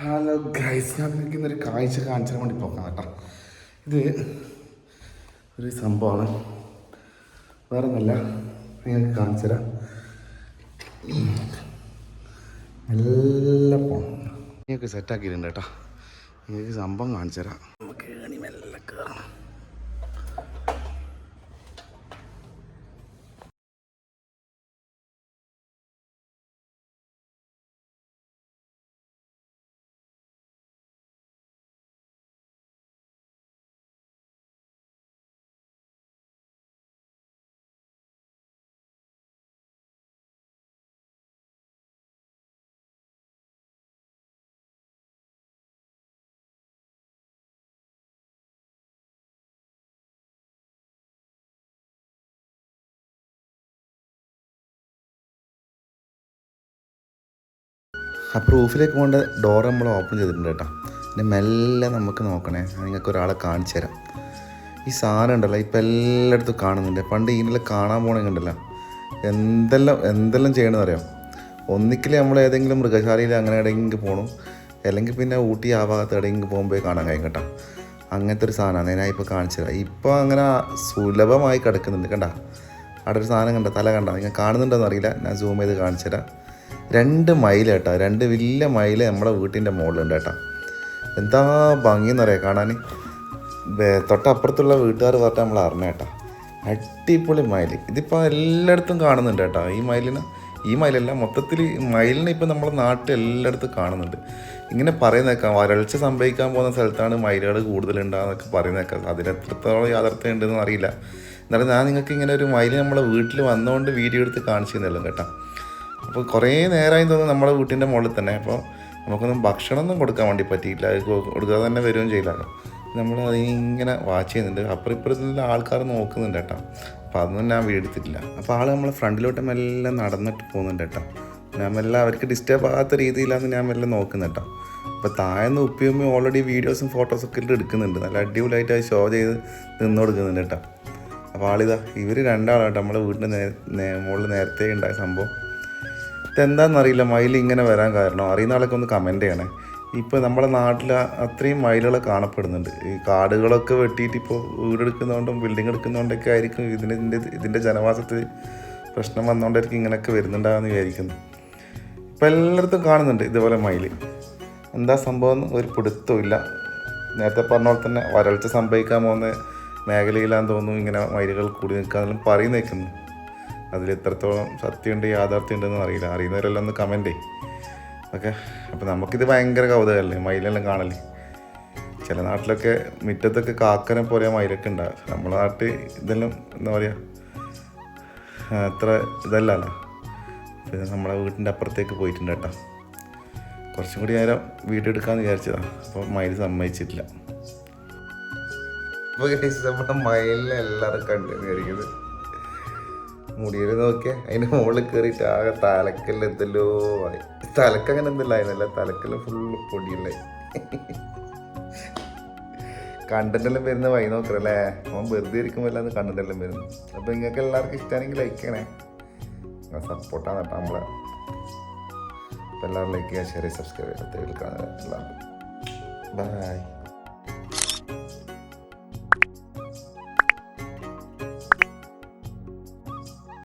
Hello guys ഞാൻ എനിക്ക് ഇന്നൊരു കാഴ്ച കാണിച്ചാൽ വേണ്ടി പോക്കാം കേട്ടോ. ഇത് ഒരു സംഭവമാണ്. വേറെ ഒന്നല്ല നിങ്ങൾക്ക് കാണിച്ചു തരാം. മെല്ലെ പോണം നിങ്ങൾക്ക് സെറ്റാക്കിയിട്ടുണ്ട് കേട്ടോ. നിങ്ങൾക്ക് സംഭവം കാണിച്ചു തരാം. നമുക്ക് ഏണി അപ്പോൾ റൂഫിലേക്ക് പോകേണ്ട ഡോർ നമ്മൾ ഓപ്പൺ ചെയ്തിട്ടുണ്ട് കേട്ടോ. പിന്നെ മെല്ലെ നമുക്ക് നോക്കണേ. നിങ്ങൾക്ക് ഒരാളെ കാണിച്ചു തരാം. ഈ സാധനം ഉണ്ടല്ലോ ഇപ്പം എല്ലായിടത്തും കാണുന്നുണ്ട്. പണ്ട് ഇതിനെല്ലാം കാണാൻ പോകണമെങ്കിൽ ഉണ്ടല്ലോ എന്തെല്ലാം എന്തെല്ലാം ചെയ്യണമെന്ന് അറിയാം. ഒന്നിക്കൽ നമ്മൾ ഏതെങ്കിലും മൃഗശാലയിൽ അങ്ങനെ എവിടെയെങ്കിലും പോകണം അല്ലെങ്കിൽ പിന്നെ ഊട്ടി ആ ഭാഗത്ത് എവിടെയെങ്കിലും പോകുമ്പോൾ കാണാൻ കഴിയും കേട്ടോ. അങ്ങനത്തെ ഒരു സാധനമാണ് ഞാൻ ഇപ്പോൾ കാണിച്ചു തരാം. ഇപ്പോൾ അങ്ങനെ സുലഭമായി കിടക്കുന്നുണ്ട്. കണ്ട? അവിടെ ഒരു സാധനം കണ്ട? തല കണ്ട? നിങ്ങൾ കാണുന്നുണ്ടോ അറിയില്ല. ഞാൻ സൂം ചെയ്ത് കാണിച്ചു തരാം. രണ്ട് മൈൽ കേട്ടോ. രണ്ട് വലിയ മൈൽ നമ്മുടെ വീട്ടിന്റെ മുകളിലുണ്ട് കേട്ടോ. എന്താ ഭംഗിയെന്ന് പറയാം കാണാൻ തൊട്ടപ്പുറത്തുള്ള വീട്ടുകാർ പറഞ്ഞാൽ നമ്മൾ അറിഞ്ഞ കേട്ടോ. അടിപൊളി മയിൽ ഇതിപ്പോൾ എല്ലായിടത്തും കാണുന്നുണ്ട് കേട്ടോ. ഈ മയിലിന് ഈ മയിലല്ല മൊത്തത്തിൽ മയിലിനെ ഇപ്പം നമ്മുടെ നാട്ടിൽ എല്ലായിടത്തും കാണുന്നുണ്ട്. ഇങ്ങനെ പറയുന്നേക്കാം വരൾച്ച സംഭവിക്കാൻ പോകുന്ന സ്ഥലത്താണ് മയിലുകൾ കൂടുതലുണ്ടാകുന്നൊക്കെ പറയുന്നേക്കാം അതിന് എത്രത്തോളം യാഥാർത്ഥ്യം ഉണ്ടെന്ന് അറിയില്ല. എന്നാലും ഞാൻ നിങ്ങൾക്ക് ഇങ്ങനെ ഒരു മയിൽ നമ്മളെ വീട്ടിൽ വന്നുകൊണ്ട് വീഡിയോ എടുത്ത് കാണിച്ചു തന്നെയല്ലോ കേട്ടോ. അപ്പോൾ കുറേ നേരമായി തോന്നുന്നു നമ്മുടെ വീട്ടിന്റെ മുകളിൽ തന്നെ. അപ്പോൾ നമുക്കൊന്നും ഭക്ഷണമൊന്നും കൊടുക്കാൻ വേണ്ടി പറ്റിയില്ല. കൊടുക്കാതെ തന്നെ വരികയും ചെയ്യില്ല നമ്മൾ അതിങ്ങനെ വാച്ച് ചെയ്യുന്നുണ്ട്. അപ്പുറം ഇപ്പുറത്തുള്ള ആൾക്കാർ നോക്കുന്നുണ്ട് കേട്ടോ. അപ്പോൾ അതൊന്നും ഞാൻ വീടെടുത്തിട്ടില്ല. അപ്പോൾ ആൾ നമ്മളെ ഫ്രണ്ടിലോട്ട് മെല്ലെ നടന്നിട്ട് പോകുന്നുണ്ട് കേട്ടോ. ഞാൻ മെല്ലെ അവർക്ക് ഡിസ്റ്റർബ് ആകാത്ത രീതിയിലാണ് ഞാൻ മെല്ലെ നോക്കുന്നത് കേട്ടോ. അപ്പോൾ താഴെന്ന് ഉപ്പിയുമ്മ ഓൾറെഡി വീഡിയോസും ഫോട്ടോസൊക്കെ എടുക്കുന്നുണ്ട്. നല്ല അടിപൊളിയായിട്ട് അത് ഷോ ചെയ്ത് നിന്ന് കൊടുക്കുന്നുണ്ട് കേട്ടോ. അപ്പോൾ ആളിതാ ഇവർ രണ്ടാളാട്ടോ നമ്മളെ വീടിന്റെ നേ- മുകളിൽ നേരത്തെ ഉണ്ടായ സംഭവം. ഇതെന്താണെന്നറിയില്ല മയിൽ ഇങ്ങനെ വരാൻ കാരണം. അറിയുന്ന ആളൊക്കെ ഒന്ന് കമന്റ് ചെയ്യണേ. ഇപ്പോൾ നമ്മുടെ നാട്ടിൽ അത്രയും മയിലുകൾ കാണപ്പെടുന്നുണ്ട്. ഈ കാടുകളൊക്കെ വെട്ടിയിട്ട് ഇപ്പോൾ വീടെടുക്കുന്നതുകൊണ്ടും ബിൽഡിംഗ് എടുക്കുന്നതുകൊണ്ടൊക്കെ ആയിരിക്കും ഇതിന്റെ ഇതിന്റെ ജനവാസത്തിൽ പ്രശ്നം വന്നുകൊണ്ടായിരിക്കും ഇങ്ങനെയൊക്കെ വരുന്നുണ്ടാകുമെന്ന് വിചാരിക്കുന്നു. ഇപ്പം എല്ലായിടത്തും കാണുന്നുണ്ട് ഇതുപോലെ മയിൽ എന്താ സംഭവം? എന്ന് ഒരു പിടുത്തവും ഇല്ല. നേരത്തെ പറഞ്ഞ പോലെ തന്നെ വരൾച്ച സംഭവിക്കാൻ പോകുന്ന മേഖലയിലാന്ന് തോന്നുന്നു ഇങ്ങനെ മയിലുകൾ കൂടി നിൽക്കാന്നെല്ലാം പറയുന്ന നിൽക്കുന്നു അതിൽ എത്രത്തോളം സത്യമുണ്ട് യാഥാർത്ഥ്യമുണ്ടെന്ന് അറിയില്ല. അറിയുന്നവരെല്ലാം ഒന്ന് കമന്റേ ഓക്കെ? അപ്പോൾ നമുക്കിത് ഭയങ്കര കൗതുകമല്ലേ മയിലെല്ലാം കാണല്ലേ ചില നാട്ടിലൊക്കെ മുറ്റത്തൊക്കെ കാക്കനെ പോലെ മയിലൊക്കെ ഉണ്ടാകും നമ്മുടെ നാട്ടിൽ ഇതെല്ലാം എന്താ പറയുക അത്ര ഇതല്ലല്ലോ പിന്നെ നമ്മളെ വീട്ടിന്റെ അപ്പുറത്തേക്ക് പോയിട്ടുണ്ട് കേട്ടോ. കുറച്ചും കൂടി നേരം വീഡിയോ എടുക്കാമെന്ന് വിചാരിച്ചതാണ് അപ്പോൾ മയിൽ സമ്മതിച്ചിട്ടില്ല. അപ്പോൾ നമ്മുടെ മയിലിനെ എല്ലാവരും കണ്ടു വിചാരിക്കുന്നത് മുടിയിൽ നോക്കിയാൽ അതിന്റെ മുകളിൽ കയറിയിട്ട് ആകെ തലക്കെല്ലാം എന്തല്ലോ ആയി. തലക്ക് അങ്ങനെ എന്തില്ലായിരുന്നല്ല തലക്കെല്ലാം ഫുള്ള് പൊടിയല്ലേ കണ്ടന്റെല്ലാം വരുന്ന വൈ നോക്കറല്ലേ അവൻ വെറുതെ ഇരിക്കുമ്പോൾ അല്ലാതെ കണ്ടന്റെല്ലാം വരുന്നു. അപ്പോൾ നിങ്ങൾക്ക് എല്ലാവർക്കും ഇഷ്ടമാണെങ്കിൽ ലൈക്ക് ചെയ്യണേ. സപ്പോർട്ടാണ് കേട്ടോ നമ്മളെ. അപ്പോൾ എല്ലാവരും ലൈക്ക് ചെയ്യുക ഷെയർ സബ്സ്ക്രൈബ് ചെയ്യുക. എല്ലാവർക്കും. ബൈ